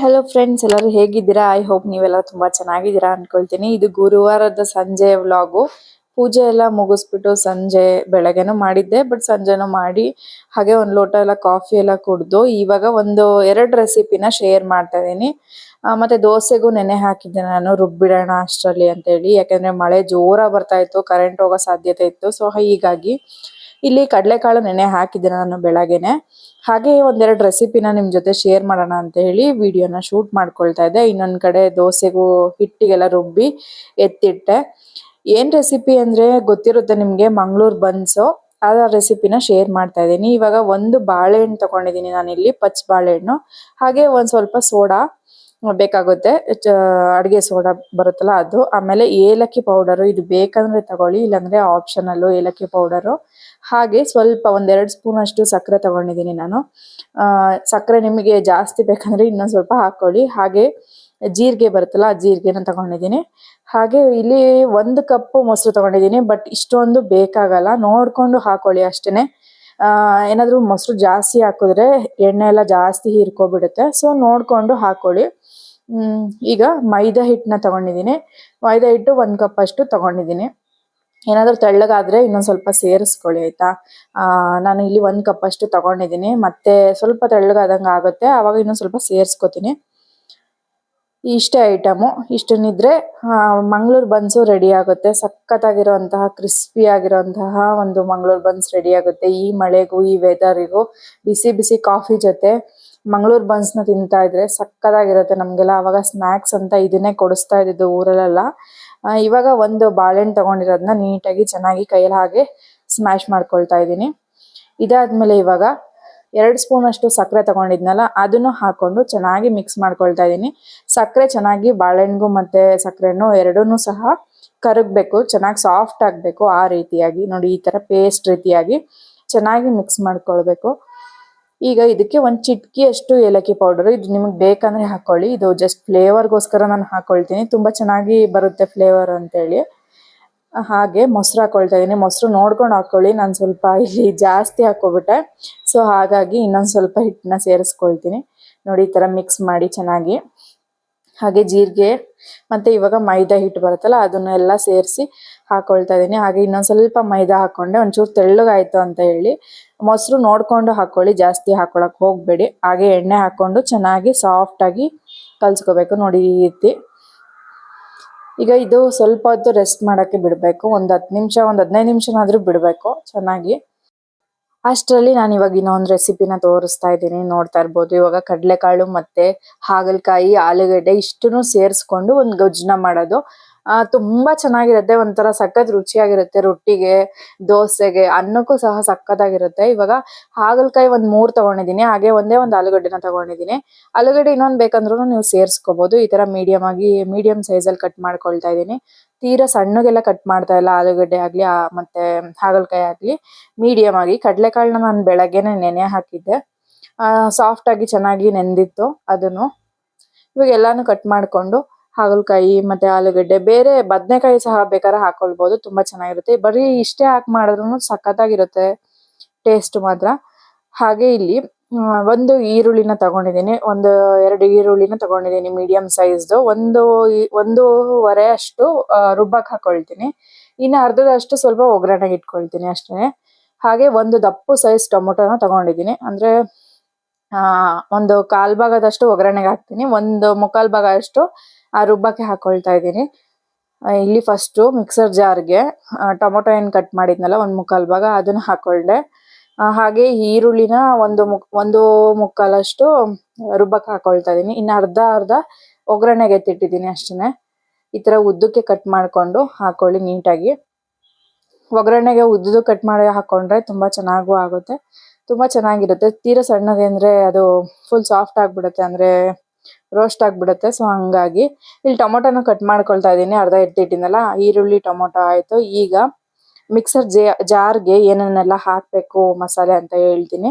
Hello friends ಎಲ್ಲರೂ ಹೇಗಿದ್ದೀರಾ? I hope ನೀವೆಲ್ಲ ತುಂಬಾ ಚೆನ್ನಾಗಿದ್ದೀರಾ ಅನ್ಕೊಳ್ತೀನಿ. ಇದು ಗುರುವಾರದ ಸಂಜೆ ವ್ಲಾಗು. ಪೂಜೆ ಎಲ್ಲ ಮುಗಿಸ್ಬಿಟ್ಟು ಸಂಜೆ ಬೆಳಗ್ಗೆನೂ ಮಾಡಿದ್ದೆ. ಬಟ್ ಸಂಜೆನೂ ಮಾಡಿ ಹಾಗೆ ಒಂದು ಲೋಟ ಎಲ್ಲ ಕಾಫಿ ಎಲ್ಲ ಕುಡಿದು ಇವಾಗ ಒಂದು ಎರಡು ರೆಸಿಪಿನ ಶೇರ್ ಮಾಡ್ತಾ ಇದ್ದೀನಿ. ಮತ್ತೆ ದೋಸೆಗೂ ನೆನೆ ಹಾಕಿದ್ದೆ ನಾನು, ರುಬ್ಬಿಡೋಣ ಅಷ್ಟರಲ್ಲಿ ಅಂತ ಹೇಳಿ ಯಾಕಂದ್ರೆ ಮಳೆ ಜೋರಾಗಿ ಬರ್ತಾ ಇತ್ತು ಕರೆಂಟ್ ಹೋಗೋ ಸಾಧ್ಯತೆ ಇತ್ತು. ಸೊ ಹೀಗಾಗಿ ಇಲ್ಲಿ ಕಡಲೆಕಾಳು ನೆನೆ ಹಾಕಿದ್ದೆ ನಾನು ಬೆಳಗ್ಗೆನೆ. ಹಾಗೆ ಒಂದೆರಡು ರೆಸಿಪಿನ ನಿಮ್ಮ ಜೊತೆ ಶೇರ್ ಮಾಡೋಣ ಅಂತ ಹೇಳಿ ವಿಡಿಯೋನ ಶೂಟ್ ಮಾಡ್ಕೊಳ್ತಾ ಇದ್ದೆ. ಇನ್ನೊಂದು ಕಡೆ ದೋಸೆಗೂ ಹಿಟ್ಟಿಗೆಲ್ಲ ರುಬ್ಬಿ ಎತ್ತಿಟ್ಟೆ. ಏನ್ ರೆಸಿಪಿ ಅಂದ್ರೆ ಗೊತ್ತಿರುತ್ತೆ ನಿಮಗೆ ಮಂಗಳೂರು ಬನ್ಸು. ಆ ರೆಸಿಪಿನ ಶೇರ್ ಮಾಡ್ತಾ ಇದ್ದೀನಿ. ಇವಾಗ ಒಂದು ಬಾಳೆಹಣ್ಣು ತಗೊಂಡಿದ್ದೀನಿ ನಾನಿಲ್ಲಿ ಪಚ್ಚ ಬಾಳೆಹಣ್ಣು. ಹಾಗೆ ಒಂದು ಸ್ವಲ್ಪ ಸೋಡಾ. ಬೇಕಾಗುತ್ತೆ. ಅಡ್ಗೆ ಸೋಡಾ ಬರುತ್ತಲ್ಲ ಅದು. ಆಮೇಲೆ ಏಲಕ್ಕಿ ಪೌಡರ್ ಇದು ಬೇಕಂದ್ರೆ ತಗೊಳ್ಳಿ, ಇಲ್ಲಾಂದ್ರೆ ಆಪ್ಷನಲ್ಲು ಏಲಕ್ಕಿ ಪೌಡರು ಹಾಗೆ ಸ್ವಲ್ಪ ಒಂದೆರಡು ಸ್ಪೂನ್ ಅಷ್ಟು ಸಕ್ಕರೆ ತಗೊಂಡಿದ್ದೀನಿ ನಾನು. ಸಕ್ಕರೆ ನಿಮಗೆ ಜಾಸ್ತಿ ಬೇಕಂದ್ರೆ ಇನ್ನೊಂದು ಸ್ವಲ್ಪ ಹಾಕೊಳ್ಳಿ. ಹಾಗೆ ಜೀರಿಗೆ ಬರುತ್ತಲ್ಲ, ಆ ಜೀರಿಗೆನ ತಗೊಂಡಿದ್ದೀನಿ. ಹಾಗೆ ಇಲ್ಲಿ ಒಂದು ಕಪ್ ಮೊಸರು ತಗೊಂಡಿದ್ದೀನಿ, ಬಟ್ ಇಷ್ಟೊಂದು ಬೇಕಾಗಲ್ಲ. ನೋಡ್ಕೊಂಡು ಹಾಕೊಳ್ಳಿ ಅಷ್ಟೇನೆ. ಏನಾದರೂ ಮೊಸರು ಜಾಸ್ತಿ ಹಾಕಿದ್ರೆ ಎಣ್ಣೆ ಎಲ್ಲ ಜಾಸ್ತಿ ಹೀರ್ಕೊಬಿಡುತ್ತೆ. ಸೊ ನೋಡ್ಕೊಂಡು ಹಾಕೊಳ್ಳಿ. ಈಗ ಮೈದಾ ಹಿಟ್ಟನ್ನ ತಗೊಂಡಿದ್ದೀನಿ. ಮೈದಾ ಹಿಟ್ಟು ಒಂದು ಕಪ್ ಅಷ್ಟು ತಗೊಂಡಿದ್ದೀನಿ. ಏನಾದರೂ ತೆಳ್ಳಗಾದ್ರೆ ಇನ್ನೊಂದು ಸ್ವಲ್ಪ ಸೇರಿಸ್ಕೊಳ್ಳಿ, ಆಯ್ತಾ? ನಾನು ಇಲ್ಲಿ ಒಂದು ಕಪ್ ಅಷ್ಟು ತಗೊಂಡಿದ್ದೀನಿ. ಮತ್ತೆ ಸ್ವಲ್ಪ ತೆಳ್ಳಗಾದಂಗೆ ಆಗುತ್ತೆ. ಆವಾಗ ಇನ್ನೊಂದು ಸ್ವಲ್ಪ ಸೇರಿಸ್ಕೋತೀನಿ. ಇಷ್ಟೇ ಐಟಮು. ಇಷ್ಟನ್ನಿದ್ರೆ ಮಂಗಳೂರು ಬನ್ಸು ರೆಡಿ ಆಗುತ್ತೆ. ಸಖತ್ತಾಗಿರುವಂತಹ ಕ್ರಿಸ್ಪಿ ಆಗಿರುವಂತಹ ಒಂದು ಮಂಗಳೂರು ಬನ್ಸ್ ರೆಡಿ ಆಗುತ್ತೆ. ಈ ಮಳೆಗೂ, ಈ ವೆದರಿಗೂ ಬಿಸಿ ಬಿಸಿ ಕಾಫಿ ಜೊತೆ. ಮಂಗಳೂರು ಬನ್ಸ್ನ ತಿಂತಾ ಇದ್ರೆ ಸಕ್ಕದಾಗಿರುತ್ತೆ ನಮಗೆಲ್ಲ ಅವಾಗ ಸ್ನ್ಯಾಕ್ಸ್ ಅಂತ ಇದನ್ನೇ ಕೊಡಿಸ್ತಾ ಇದ್ದಿದ್ದು ಊರಲ್ಲೆಲ್ಲ. ಇವಾಗ ಒಂದು ಬಾಳೆಹಣ್ಣು ತಗೊಂಡಿರೋದನ್ನ ನೀಟಾಗಿ ಚೆನ್ನಾಗಿ ಕೈಯಲ್ಲಿ ಹಾಗೆ ಸ್ಮ್ಯಾಶ್ ಮಾಡ್ಕೊಳ್ತಾ ಇದ್ದೀನಿ. ಇದಾದ್ಮೇಲೆ ಇವಾಗ ಎರಡು ಸ್ಪೂನ್ ಅಷ್ಟು ಸಕ್ಕರೆ ತಗೊಂಡಿದ್ನಲ್ಲ, ಅದನ್ನು ಹಾಕೊಂಡು ಚೆನ್ನಾಗಿ ಮಿಕ್ಸ್ ಮಾಡ್ಕೊಳ್ತಾ ಇದ್ದೀನಿ. ಸಕ್ಕರೆ ಚೆನ್ನಾಗಿ ಬಾಳೆಹಣ್ಣಿಗೂ ಮತ್ತೆ ಸಕ್ಕರೆನೂ ಎರಡೂ ಸಹ ಕರಗಬೇಕು, ಚೆನ್ನಾಗಿ ಸಾಫ್ಟ್ ಆಗಬೇಕು ಆ ರೀತಿಯಾಗಿ. ನೋಡಿ, ಈ ತರ ಪೇಸ್ಟ್ ರೀತಿಯಾಗಿ ಚೆನ್ನಾಗಿ ಮಿಕ್ಸ್ ಮಾಡ್ಕೊಳ್ಬೇಕು. ಈಗ ಇದಕ್ಕೆ ಒಂದು ಚಿಟ್ಕಿ ಅಷ್ಟು ಏಲಕ್ಕಿ ಪೌಡರ್ ಇದು ನಿಮಗೆ ಬೇಕಂದ್ರೆ ಹಾಕೊಳ್ಳಿ. ಇದು ಜಸ್ಟ್ ಫ್ಲೇವರ್ಗೋಸ್ಕರ ನಾನು ಹಾಕೊಳ್ತೀನಿ. ತುಂಬ ಚೆನ್ನಾಗಿ ಬರುತ್ತೆ ಫ್ಲೇವರ್ ಅಂತೇಳಿ. ಹಾಗೆ ಮೊಸರು ಹಾಕೊಳ್ತಾ ಇದ್ದೀನಿ ಮೊಸರು ನೋಡ್ಕೊಂಡು ಹಾಕೊಳ್ಳಿ. ನಾನು ಸ್ವಲ್ಪ ಇಲ್ಲಿ ಜಾಸ್ತಿ ಹಾಕೋಬಿಟ್ಟೆ. ಸೊ ಹಾಗಾಗಿ ಇನ್ನೊಂದು ಸ್ವಲ್ಪ ಹಿಟ್ಟನ್ನ ಸೇರಿಸ್ಕೊಳ್ತೀನಿ. ನೋಡಿ ಈ ಥರ ಮಿಕ್ಸ್ ಮಾಡಿ ಚೆನ್ನಾಗಿ. ಹಾಗೆ ಜೀರಿಗೆ ಮತ್ತೆ ಇವಾಗ ಮೈದಾ ಹಿಟ್ಟು ಬರುತ್ತಲ್ಲ, ಅದನ್ನೆಲ್ಲ ಸೇರಿಸಿ ಹಾಕೊಳ್ತಾ ಇದೀನಿ. ಹಾಗೆ ಇನ್ನೊಂದ್ ಸ್ವಲ್ಪ ಮೈದಾ ಹಾಕೊಂಡೆ, ಒಂಚೂರು ತೆಳ್ಳಗಾಯ್ತು ಅಂತ ಹೇಳಿ. ಮೊಸರು ನೋಡ್ಕೊಂಡು ಹಾಕೊಳ್ಳಿ, ಜಾಸ್ತಿ ಹಾಕೊಳಕ್ ಹೋಗ್ಬೇಡಿ. ಹಾಗೆ ಎಣ್ಣೆ ಹಾಕೊಂಡು ಚೆನ್ನಾಗಿ ಸಾಫ್ಟ್ ಆಗಿ ಕಲ್ಸ್ಕೋಬೇಕು ನೋಡಿ ಈ ರೀತಿ. ಈಗ ಇದು ಸ್ವಲ್ಪ ಹೊತ್ತು ರೆಸ್ಟ್ ಮಾಡಕ್ಕೆ ಬಿಡ್ಬೇಕು. ಒಂದ್ ಹತ್ತು ನಿಮಿಷ, ಒಂದ್ ಹದಿನೈದು ನಿಮಿಷನಾದ್ರೂ ಬಿಡ್ಬೇಕು ಚೆನ್ನಾಗಿ. ಅಷ್ಟರಲ್ಲಿ ನಾನು ಇವಾಗ ಇನ್ನೊಂದು ರೆಸಿಪಿನ ತೋರಿಸ್ತಾ ಇದ್ದೀನಿ. ನೋಡ್ತಾ ಇರ್ಬೋದು. ಇವಾಗ ಕಡಲೆಕಾಳು ಮತ್ತೆ ಹಾಗಲಕಾಯಿ, ಆಲೂಗಡ್ಡೆ ಇಷ್ಟನ್ನು ಸೇರಿಸ್ಕೊಂಡು ಒಂದು ಗೊಜ್ಜನ್ನ ಮಾಡೋದು. ಆ, ತುಂಬಾ ಚೆನ್ನಾಗಿರುತ್ತೆ, ಒಂಥರ ಸಖತ್ ರುಚಿಯಾಗಿರುತ್ತೆ ರೊಟ್ಟಿಗೆ, ದೋಸೆಗೆ, ಅನ್ನಕ್ಕೂ ಸಹ ಸಖತ್ತಾಗಿರುತ್ತೆ. ಇವಾಗ ಹಾಗಲಕಾಯಿ ಒಂದ್ ಮೂರ್ ತಗೊಂಡಿದ್ದೀನಿ, ಹಾಗೆ ಒಂದೇ ಒಂದು ಆಲೂಗಡ್ಡೆನ ತಗೊಂಡಿದ್ದೀನಿ. ಆಲೂಗಡ್ಡೆ ಇನ್ನೊಂದ್ ಬೇಕಂದ್ರೂ ನೀವು ಸೇರಿಸ್ಕೋಬಹುದು ಈ ತರ ಮೀಡಿಯಂ ಆಗಿ ಮೀಡಿಯಂ ಸೈಜ್ ಅಲ್ಲಿ ಕಟ್ ಮಾಡ್ಕೊಳ್ತಾ ಇದ್ದೀನಿ. ತೀರಾ ಸಣ್ಣಗೆಲ್ಲ ಕಟ್ ಮಾಡ್ತಾ ಇಲ್ಲ, ಆಲೂಗಡ್ಡೆ ಆಗ್ಲಿ ಮತ್ತೆ ಹಾಗಲಕಾಯಿ ಆಗ್ಲಿ. ಮೀಡಿಯಂ ಆಗಿ, ಕಡಲೆಕಾಳನ್ನ ನಾನು ಬೆಳಗ್ಗೆನೆ ನೆನೆ ಹಾಕಿದ್ದೆ. ಸಾಫ್ಟ್ ಆಗಿ ಚೆನ್ನಾಗಿ ನೆಂದಿತ್ತು, ಅದನ್ನು. ಇವಾಗ ಎಲ್ಲಾನು ಕಟ್ ಮಾಡ್ಕೊಂಡು ಹಾಗಲಕಾಯಿ ಮತ್ತೆ ಆಲೂಗಡ್ಡೆ ಬೇರೆ ಬದನೆಕಾಯಿ ಸಹ ಬೇಕಾದ್ರೆ ಹಾಕೊಳ್ಬಹುದು ತುಂಬಾ ಚೆನ್ನಾಗಿರುತ್ತೆ. ಬರೀ ಇಷ್ಟೇ ಹಾಕಿ ಮಾಡಿದ್ರು ಸಖತ್ತಾಗಿರುತ್ತೆ ಟೇಸ್ಟ್ ಮಾತ್ರ. ಹಾಗೆ ಇಲ್ಲಿ ಒಂದು ಈರುಳ್ಳಿನ ತಗೊಂಡಿದ್ದೀನಿ, ಒಂದು, ಎರಡು ಈರುಳ್ಳಿನ ತಗೊಂಡಿದ್ದೀನಿ ಮೀಡಿಯಂ ಸೈಜ್ದು ಒಂದು ಒಂದೂವರೆ ಅಷ್ಟು ರುಬ್ಬಕ್ಕೆ ರುಬ್ಬಕ್ ಹಾಕೊಳ್ತೀನಿ. ಇನ್ನು ಅರ್ಧದಷ್ಟು ಸ್ವಲ್ಪ ಒಗ್ಗರಣೆಗೆ ಇಟ್ಕೊಳ್ತೀನಿ ಅಷ್ಟೇ. ಹಾಗೆ ಒಂದು ದಪ್ಪು ಸೈಜ್ ಟೊಮೊಟೊನ ತಗೊಂಡಿದ್ದೀನಿ. ಅಂದ್ರೆ ಒಂದು ಕಾಲು ಭಾಗದಷ್ಟು ಒಗ್ಗರಣೆಗೆ ಹಾಕ್ತೀನಿ. ಒಂದು ಮುಕ್ಕಾಲು ಭಾಗ ಅಷ್ಟು ಆ ರುಬ್ಬಕ್ಕೆ ಹಾಕೊಳ್ತಾ ಇದ್ದೀನಿ. ಇಲ್ಲಿ ಫಸ್ಟು ಮಿಕ್ಸರ್ ಜಾರ್ಗೆ ಟೊಮೊಟೊ ಏನು ಕಟ್ ಮಾಡಿದ್ನಲ್ಲ, ಒಂದು ಮುಕ್ಕಾಲು ಭಾಗ ಅದನ್ನು ಹಾಕೊಳ್ಳೆ ಹಾಗೆ ಈರುಳ್ಳಿನ ಒಂದು ಮುಕ್ ಒಂದು ಮುಕ್ಕಾಲಷ್ಟು ರುಬ್ಬಕ್ಕೆ ಹಾಕೊಳ್ತಾ ಇದ್ದೀನಿ. ಇನ್ನು ಅರ್ಧ ಅರ್ಧ ಒಗ್ಗರಣೆಗೆ ಎತ್ತಿಟ್ಟಿದ್ದೀನಿ ಅಷ್ಟೇ ಈ ಥರ ಉದ್ದಕ್ಕೆ ಕಟ್ ಮಾಡಿಕೊಂಡು ಹಾಕೊಳ್ಳಿ ನೀಟಾಗಿ. ಒಗ್ಗರಣೆಗೆ ಉದ್ದು ಕಟ್ ಮಾಡಿ ಹಾಕೊಂಡ್ರೆ ತುಂಬ ಚೆನ್ನಾಗೂ ಆಗುತ್ತೆ. ತುಂಬ ಚೆನ್ನಾಗಿರುತ್ತೆ. ತೀರಾ ಸಣ್ಣಗೆ ಅಂದರೆ ಅದು ಫುಲ್ ಸಾಫ್ಟ್ ಆಗಿಬಿಡುತ್ತೆ. ಅಂದ್ರೆ ರೋಸ್ಟ್ ಆಗಿಬಿಡುತ್ತೆ. ಸೊ ಹಂಗಾಗಿ ಇಲ್ಲಿ ಟೊಮೊಟೊನ ಕಟ್ ಮಾಡ್ಕೊಳ್ತಾ ಇದ್ದೀನಿ ಅರ್ಧ ಎತ್ತಿಟ್ಟಿನಲ್ಲ ಈರುಳ್ಳಿ, ಟೊಮೊಟೊ ಆಯಿತು. ಈಗ ಮಿಕ್ಸರ್ ಜಾರ್ಗೆ ಏನೇನೆಲ್ಲ ಹಾಕ್ಬೇಕು, ಮಸಾಲೆ ಅಂತ ಹೇಳ್ತೀನಿ.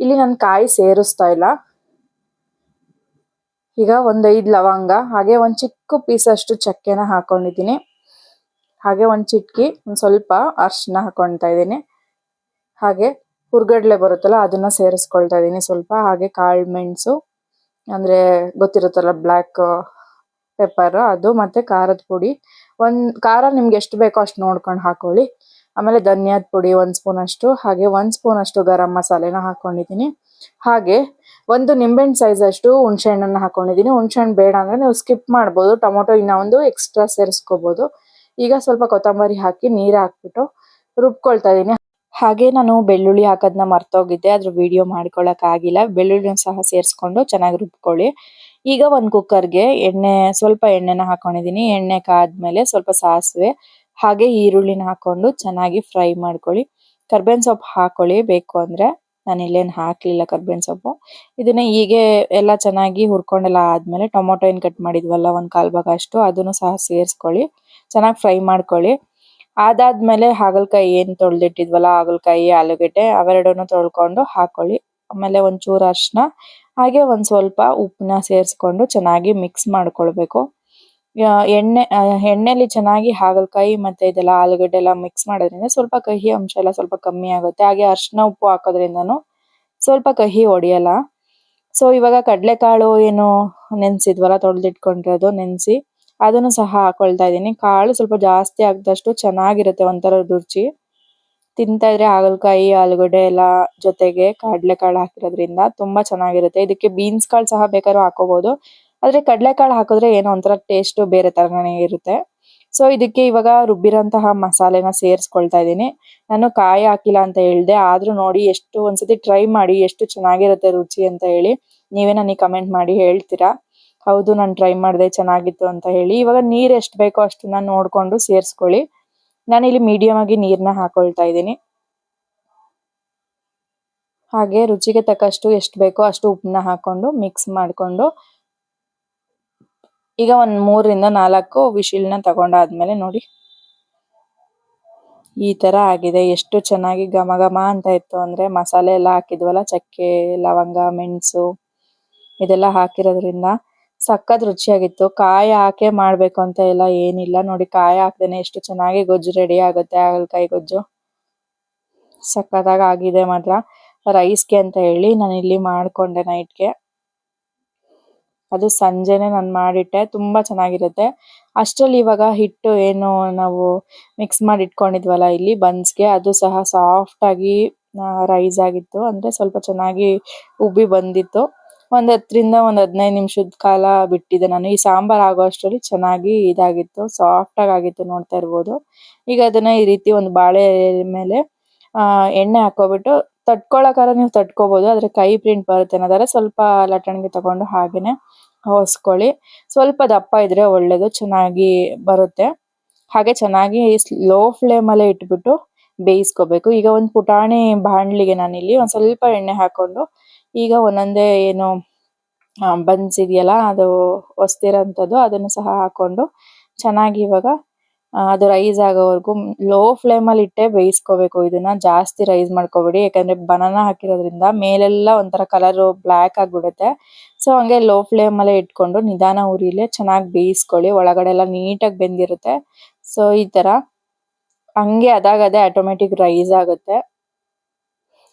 ಇಲ್ಲಿ ನಾನು ಕಾಯಿ ಸೇರಿಸ್ತಾ ಇಲ್ಲ. ಈಗ ಒಂದು ಲವಂಗ, ಹಾಗೆ ಒಂದು ಚಿಕ್ಕ ಪೀಸ್ ಅಷ್ಟು ಚಕ್ಕೆನ ಹಾಕೊಂಡಿದ್ದೀನಿ. ಹಾಗೆ ಒಂದು ಚಿಟ್ಕಿ, ಒಂದು ಸ್ವಲ್ಪ ಅರ್ಶಿನ ಹಾಕೊಳ್ತಾ ಇದ್ದೀನಿ. ಹಾಗೆ ಹುರ್ಗಡ್ಲೆ ಬರುತ್ತಲ್ಲ, ಅದನ್ನ ಸೇರಿಸ್ಕೊಳ್ತಾ ಇದ್ದೀನಿ ಸ್ವಲ್ಪ. ಹಾಗೆ ಕಾಳು ಮೆಣಸು ಅಂದ್ರೆ ಗೊತ್ತಿರುತ್ತಲ್ಲ ಬ್ಲಾಕ್ ಪೆಪ್ಪರ್ ಅದು ಮತ್ತೆ ಖಾರದ ಪುಡಿ. ಒಂದ್, ಖಾರ ನಿಮ್ಗೆ ಎಷ್ಟು ಬೇಕೋ ಅಷ್ಟು ನೋಡ್ಕೊಂಡು ಹಾಕೊಳ್ಳಿ. ಆಮೇಲೆ ಧನಿಯಾದ ಪುಡಿ ಒಂದ್ ಸ್ಪೂನ್ ಅಷ್ಟು, ಹಾಗೆ ಒಂದ್ ಸ್ಪೂನ್ ಅಷ್ಟು ಗರಂ ಮಸಾಲೆನ ಹಾಕೊಂಡಿದೀನಿ ಹಾಗೆ ಒಂದು ನಿಂಬೆಹಣ್ಣು ಸೈಜ್ ಅಷ್ಟು ಹುಣಸೆ ಹಣ್ಣನ್ನ ಹಾಕೊಂಡಿದೀನಿ ಹುಣಸೆ ಹಣ್ಣು ಬೇಡ ಅಂದ್ರೆ ನೀವು ಸ್ಕಿಪ್ ಮಾಡ್ಬೋದು. ಟೊಮೊಟೊ ಇನ್ನ ಒಂದು ಎಕ್ಸ್ಟ್ರಾ ಸೇರಿಸ್ಕೋಬಹುದು ಈಗ ಸ್ವಲ್ಪ ಕೊತ್ತಂಬರಿ ಹಾಕಿ ನೀರ್ ಹಾಕ್ಬಿಟ್ಟು ರುಬ್ಕೊಳ್ತಾ ಇದೀನಿ ಹಾಗೆ ನಾನು ಬೆಳ್ಳುಳ್ಳಿ ಹಾಕೋದನ್ನ ಮರ್ತೋಗಿದ್ದೆ. ಅದ್ರ ವಿಡಿಯೋ ಮಾಡ್ಕೊಳಕ್ ಆಗಿಲ್ಲ ಬೆಳ್ಳುಳ್ಳಿನ ಸಹ ಸೇರಿಸ್ಕೊಂಡು ಚೆನ್ನಾಗಿ ರುಬ್ಕೊಳ್ಳಿ. ಈಗ ಒಂದು ಕುಕ್ಕರ್ಗೆ ಎಣ್ಣೆ, ಸ್ವಲ್ಪ ಎಣ್ಣೆನ ಹಾಕೊಂಡಿದ್ದೀನಿ ಎಣ್ಣೆ ಕಾದ್ಮೇಲೆ ಸ್ವಲ್ಪ ಸಾಸಿವೆ, ಹಾಗೆ ಈರುಳ್ಳಿನ ಹಾಕೊಂಡು ಚೆನ್ನಾಗಿ ಫ್ರೈ ಮಾಡ್ಕೊಳ್ಳಿ. ಕರ್ಬೇವಿನ ಸೊಪ್ಪು ಹಾಕೊಳ್ಳಿ. ಬೇಕು ಅಂದ್ರೆ ನಾನು ಇಲ್ಲೇನು ಹಾಕ್ಲಿಲ್ಲ ಕರ್ಬೇವಿನ ಸೊಪ್ಪು. ಇದನ್ನ ಹೀಗೆ ಎಲ್ಲ ಚೆನ್ನಾಗಿ ಹುರ್ಕೊಂಡೆಲ್ಲ ಆದ್ಮೇಲೆ ಟೊಮೊಟೊ ಏನು ಕಟ್ ಮಾಡಿದ್ವಲ್ಲ, ಒಂದು ಕಾಲ್ ಭಾಗ ಅಷ್ಟು, ಅದನ್ನು ಸಹ ಸೇರಿಸ್ಕೊಳ್ಳಿ. ಚೆನ್ನಾಗಿ ಫ್ರೈ ಮಾಡ್ಕೊಳ್ಳಿ. ಅದಾದ್ಮೇಲೆ ಹಾಗಲಕಾಯಿ ಏನ್ ತೊಳೆದಿಟ್ಟಿದ್ವಲ್ಲ, ಹಾಗಲಕಾಯಿ, ಆಲೂಗಡ್ಡೆ ಅವೆರಡನ್ನು ತೊಳ್ಕೊಂಡು ಹಾಕೊಳ್ಳಿ. ಆಮೇಲೆ ಒಂಚೂರು ಅರಿಶಿನ, ಹಾಗೆ ಒಂದ್ ಸ್ವಲ್ಪ ಉಪ್ಪನ್ನ ಸೇರಿಸ್ಕೊಂಡು ಚೆನ್ನಾಗಿ ಮಿಕ್ಸ್ ಮಾಡ್ಕೊಳ್ಬೇಕು. ಎಣ್ಣೆ ಎಣ್ಣೆಲಿ ಚೆನ್ನಾಗಿ ಹಾಗಲಕಾಯಿ ಮತ್ತೆ ಇದೆಲ್ಲ ಆಲೂಗಡ್ಡೆ ಎಲ್ಲ ಮಿಕ್ಸ್ ಮಾಡೋದ್ರಿಂದ ಸ್ವಲ್ಪ ಕಹಿ ಅಂಶ ಎಲ್ಲ ಸ್ವಲ್ಪ ಕಮ್ಮಿ ಆಗುತ್ತೆ. ಹಾಗೆ ಅರಿಶಿನ ಉಪ್ಪು ಹಾಕೋದ್ರಿಂದನು ಸ್ವಲ್ಪ ಕಹಿ ಹೊಡೆಯಲ್ಲ ಸೊ ಇವಾಗ ಕಡ್ಲೆಕಾಳು ಏನು ನೆನ್ಸಿದ್ವಲ್ಲ, ತೊಳೆದಿಟ್ಕೊಂಡಿರೋದು ನೆನ್ಸಿ. ಅದನ್ನು ಸಹ ಹಾಕೊಳ್ತಾ ಇದೀನಿ ಕಾಳು ಸ್ವಲ್ಪ ಜಾಸ್ತಿ ಆಗದಷ್ಟು ಚೆನ್ನಾಗಿರುತ್ತೆ ಒಂಥರ ರುಚಿ. ತಿಂತಾ ಇದ್ರೆ ಹಾಗಲಕಾಯಿ, ಆಲೂಗಡ್ಡೆ ಎಲ್ಲ ಜೊತೆಗೆ ಕಡ್ಲೆಕಾಳು ಹಾಕಿರೋದ್ರಿಂದ ತುಂಬಾ ಚೆನ್ನಾಗಿರುತ್ತೆ. ಇದಕ್ಕೆ ಬೀನ್ಸ್ ಕಾಳು ಸಹ ಬೇಕಾದ್ರೂ ಹಾಕೋಬಹುದು ಆದ್ರೆ ಕಡ್ಲೆಕಾಳು ಹಾಕಿದ್ರೆ ಏನೋ ಒಂಥರ ಟೇಸ್ಟ್ ಬೇರೆ ತರನೇ ಇರುತ್ತೆ. ಸೊ ಇದಕ್ಕೆ ಇವಾಗ ರುಬ್ಬಿರೋಂತಹ ಮಸಾಲೆನ ಸೇರಿಸ್ಕೊಳ್ತಾ ಇದ್ದೀನಿ. ನಾನು ಕಾಯಿ ಹಾಕಿಲ್ಲ ಅಂತ ಹೇಳ್ದೆ. ಆದ್ರೂ ನೋಡಿ ಎಷ್ಟು ಒಂದ್ಸತಿ ಟ್ರೈ ಮಾಡಿ ಎಷ್ಟು ಚೆನ್ನಾಗಿರುತ್ತೆ ರುಚಿ ಅಂತ ಹೇಳಿ ನೀವೇ ನನಗೆ ಕಮೆಂಟ್ ಮಾಡಿ ಹೇಳ್ತೀರಾ? ಹೌದು, ನಾನು ಟ್ರೈ ಮಾಡಿದೆ, ಚೆನ್ನಾಗಿತ್ತು ಅಂತ ಹೇಳಿ. ಇವಾಗ ನೀರು ಎಷ್ಟು ಬೇಕೋ ಅಷ್ಟನ್ನ ನೋಡ್ಕೊಂಡು ಸೇರಿಸ್ಕೊಳ್ಳಿ. ನಾನು ಇಲ್ಲಿ ಮೀಡಿಯಂ ಆಗಿ ನೀರನ್ನ ಹಾಕೊಳ್ತಾ ಇದ್ದೀನಿ. ಹಾಗೆ ರುಚಿಗೆ ತಕ್ಕಷ್ಟು ಎಷ್ಟು ಬೇಕೋ ಅಷ್ಟು ಉಪ್ಪನ್ನ ಹಾಕೊಂಡು ಮಿಕ್ಸ್ ಮಾಡ್ಕೊಂಡು ಈಗ ಒಂದು ಮೂರರಿಂದ ನಾಲ್ಕು ವಿಶಿಲ್ನ ತಗೊಂಡಾದ್ಮೇಲೆ ನೋಡಿ. ಈ ತರ ಆಗಿದೆ. ಎಷ್ಟು ಚೆನ್ನಾಗಿ ಘಮ ಘಮ ಅಂತ ಇತ್ತು ಅಂದ್ರೆ ಮಸಾಲೆ ಎಲ್ಲ ಹಾಕಿದ್ವಲ್ಲ, ಚಕ್ಕೆ, ಲವಂಗ, ಮೆಣಸು, ಇದೆಲ್ಲ ಹಾಕಿರೋದ್ರಿಂದ ಸಖತ್ ರುಚಿಯಾಗಿತ್ತು. ಕಾಯಿ ಹಾಕೇ ಮಾಡ್ಬೇಕು ಅಂತ ಎಲ್ಲ ಏನಿಲ್ಲ. ನೋಡಿ, ಕಾಯಿ ಹಾಕ್ದೇನೆ ಎಷ್ಟು ಚೆನ್ನಾಗಿ ಗೊಜ್ಜು ರೆಡಿ ಆಗುತ್ತೆ ಹಾಗಲಕಾಯಿ ಗೊಜ್ಜು. ಸಖತ್ತಾಗಿ ಆಗಿದೆ ಮಾತ್ರ. ರೈಸ್ಗೆ ಅಂತ ಹೇಳಿ ನಾನು ಇಲ್ಲಿ ಮಾಡ್ಕೊಂಡೆ ನೈಟ್ಗೆ ಅದು ಸಂಜೆನೆ ನಾನು ಮಾಡಿಟ್ಟೆ. ತುಂಬ ಚೆನ್ನಾಗಿರುತ್ತೆ. ಅಷ್ಟರಲ್ಲಿ ಇವಾಗ ಹಿಟ್ಟು ಏನು ನಾವು ಮಿಕ್ಸ್ ಮಾಡಿ ಇಟ್ಕೊಂಡಿದ್ವಲ್ಲ ಇಲ್ಲಿ ಬನ್ಸ್ಗೆ, ಅದು ಸಹ ಸಾಫ್ಟಾಗಿ ರೈಸ್ ಆಗಿತ್ತು. ಅಂದರೆ ಸ್ವಲ್ಪ ಚೆನ್ನಾಗಿ ಉಬ್ಬಿ ಬಂದಿತ್ತು. ಒಂದ್ ಹತ್ತರಿಂದ ಒಂದ್ ಹದಿನೈದು ನಿಮಿಷದ ಕಾಲ ಬಿಟ್ಟಿದೆ ನಾನು. ಈ ಸಾಂಬಾರ್ ಆಗೋ ಅಷ್ಟರಲ್ಲಿ ಚೆನ್ನಾಗಿ ಇದಾಗಿತ್ತು ಸಾಫ್ಟ್ ಆಗಿ ಆಗಿತ್ತು ನೋಡ್ತಾ ಇರ್ಬೋದು. ಈಗ ಅದನ್ನ ಈ ರೀತಿ ಒಂದು ಬಾಳೆ ಮೇಲೆ, ಆ, ಎಣ್ಣೆ ಹಾಕೋಬಿಟ್ಟು ತಟ್ಕೊಳಕಾರ ನೀವು ತಟ್ಕೋಬಹುದು ಆದ್ರೆ ಕೈ ಪ್ರಿಂಟ್ ಬರುತ್ತೆ ಅನ್ನೋದಾದ್ರೆ ಸ್ವಲ್ಪ ಲಟ್ಟಣಿಗೆ ತಗೊಂಡು ಹಾಗೇನೆ ಹೊಸ್ಕೊಳ್ಳಿ. ಸ್ವಲ್ಪ ದಪ್ಪ ಇದ್ರೆ ಒಳ್ಳೇದು, ಚೆನ್ನಾಗಿ ಬರುತ್ತೆ. ಹಾಗೆ ಚೆನ್ನಾಗಿ ಲೋ ಫ್ಲೇಮ್ ಅಲ್ಲೇ ಇಟ್ಬಿಟ್ಟು ಬೇಯಿಸ್ಕೋಬೇಕು. ಈಗ ಒಂದು ಪುಟಾಣಿ ಬಾಣ್ಲಿಗೆ ನಾನಿಲ್ಲಿ ಒಂದ್ ಸ್ವಲ್ಪ ಎಣ್ಣೆ ಹಾಕೊಂಡು ಈಗ ಒಂದೊಂದೇ ಏನು ಬನ್ಸ್ ಇದೆಯಲ್ಲ, ಅದು ಹೊಸ್ತಿರೋಂಥದ್ದು ಅದನ್ನು ಸಹ ಹಾಕೊಂಡು ಚೆನ್ನಾಗಿ ಇವಾಗ ಅದು ರೈಸ್ ಆಗೋವರೆಗೂ ಲೋ ಫ್ಲೇಮ್ ಅಲ್ಲಿ ಇಟ್ಟೆ ಬೇಯಿಸ್ಕೋಬೇಕು. ಇದನ್ನ ಜಾಸ್ತಿ ರೈಸ್ ಮಾಡ್ಕೋಬೇಡಿ. ಯಾಕಂದ್ರೆ ಬನಾನ ಹಾಕಿರೋದ್ರಿಂದ ಮೇಲೆಲ್ಲ ಒಂಥರ ಕಲರ್ ಬ್ಲಾಕ್ ಆಗಿಬಿಡುತ್ತೆ. ಸೊ ಹಂಗೆ ಲೋ ಫ್ಲೇಮ್ ಅಲ್ಲೇ ಇಟ್ಕೊಂಡು ನಿಧಾನ ಉರಿಲೇ ಚೆನ್ನಾಗಿ ಬೇಯಿಸ್ಕೊಳ್ಳಿ. ಒಳಗಡೆ ಎಲ್ಲ ನೀಟಾಗಿ ಬೆಂದಿರುತ್ತೆ. ಸೊ ಈ ಥರ ಹಂಗೆ ಅದಾಗದೆ ಆಟೋಮೆಟಿಕ್ ರೈಸ್ ಆಗುತ್ತೆ.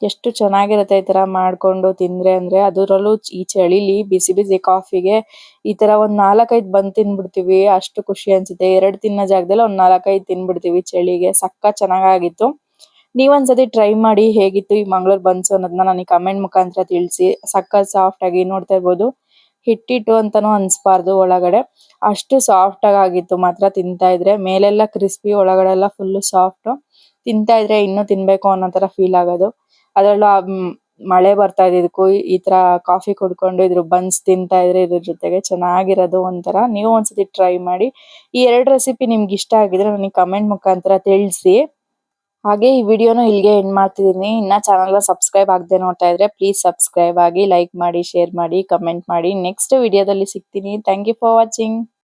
ಎಷ್ಟು ಚೆನ್ನಾಗಿರುತ್ತೆ ಈ ತರ ಮಾಡ್ಕೊಂಡು ತಿಂದ್ರೆ ಅಂದ್ರೆ ಅದರಲ್ಲೂ ಈ ಚಳಿಲಿ ಬಿಸಿ ಬಿಸಿ ಕಾಫಿಗೆ ಈ ತರ ಒಂದ್ ನಾಲ್ಕೈದು ಬಂದ್ ತಿನ್ಬಿಡ್ತೀವಿ, ಅಷ್ಟು ಖುಷಿ ಅನ್ಸುತ್ತೆ. ಎರಡು ತಿನ್ನೋ ಜಾಗದಲ್ಲಿ ಒಂದ್ ನಾಲ್ಕೈದು ತಿನ್ಬಿಡ್ತೀವಿ ಚಳಿಗೆ. ಸಖತ್ ಚೆನ್ನಾಗಾಗಿತ್ತು. ನೀವ್ ಒಂದ್ಸತಿ ಟ್ರೈ ಮಾಡಿ ಹೇಗಿತ್ತು ಈ ಮಂಗಳೂರು ಬನ್ಸ್ ಅನ್ನೋದನ್ನ ನನಗೆ ಕಮೆಂಟ್ ಮುಖಾಂತರ ತಿಳಿಸಿ. ಸಖತ್ ಸಾಫ್ಟ್ ಆಗಿ ನೋಡ್ತಾ ಇರ್ಬೋದು. ಹಿಟ್ಟಿಟ್ಟು ಅಂತಾನೂ ಅನ್ಸ್ಬಾರ್ದು ಒಳಗಡೆ. ಅಷ್ಟು ಸಾಫ್ಟ್ ಆಗಿ ಆಗಿತ್ತು ಮಾತ್ರ ತಿಂತಾ ಇದ್ರೆ. ಮೇಲೆಲ್ಲ ಕ್ರಿಸ್ಪಿ ಒಳಗಡೆ ಎಲ್ಲ ಫುಲ್ ಸಾಫ್ಟ್ ತಿಂತಾ ಇದ್ರೆ ಇನ್ನೂ ತಿನ್ಬೇಕು ಅನ್ನೋ ತರ ಫೀಲ್ ಆಗೋದು. ಅದ್ರಲ್ಲೂ ಮಳೆ ಬರ್ತಾ ಇದ್ದಿದ್ದಕ್ಕೂ ಈ ತರ ಕಾಫಿ ಕುಡ್ಕೊಂಡು ಇದ್ರ ಬನ್ಸ್ ತಿಂತಾ ಇದ್ರೆ ಇದ್ರ ಜೊತೆಗೆ ಚೆನ್ನಾಗಿರೋದು ಒಂಥರ. ನೀವು ಒಂದ್ಸತಿ ಟ್ರೈ ಮಾಡಿ. ಈ ಎರಡು ರೆಸಿಪಿ ನಿಮ್ಗೆ ಇಷ್ಟ ಆಗಿದ್ರೆ ನನಗೆ ಕಮೆಂಟ್ ಮುಖಾಂತರ ತಿಳಿಸಿ. ಹಾಗೆ ಈ ವಿಡಿಯೋನ ಇಲ್ಲಿಗೆ ಎಂಡ್ ಮಾಡ್ತಿದ್ದೀನಿ. ಇನ್ನ ಚಾನಲ್ ಸಬ್ಸ್ಕ್ರೈಬ್ ಆಗದೆ ನೋಡ್ತಾ ಇದ್ರೆ ಪ್ಲೀಸ್ ಸಬ್ಸ್ಕ್ರೈಬ್ ಆಗಿ ಲೈಕ್ ಮಾಡಿ ಶೇರ್ ಮಾಡಿ ಕಮೆಂಟ್ ಮಾಡಿ. ನೆಕ್ಸ್ಟ್ ವಿಡಿಯೋದಲ್ಲಿ ಸಿಗ್ತೀನಿ. Thank you for watching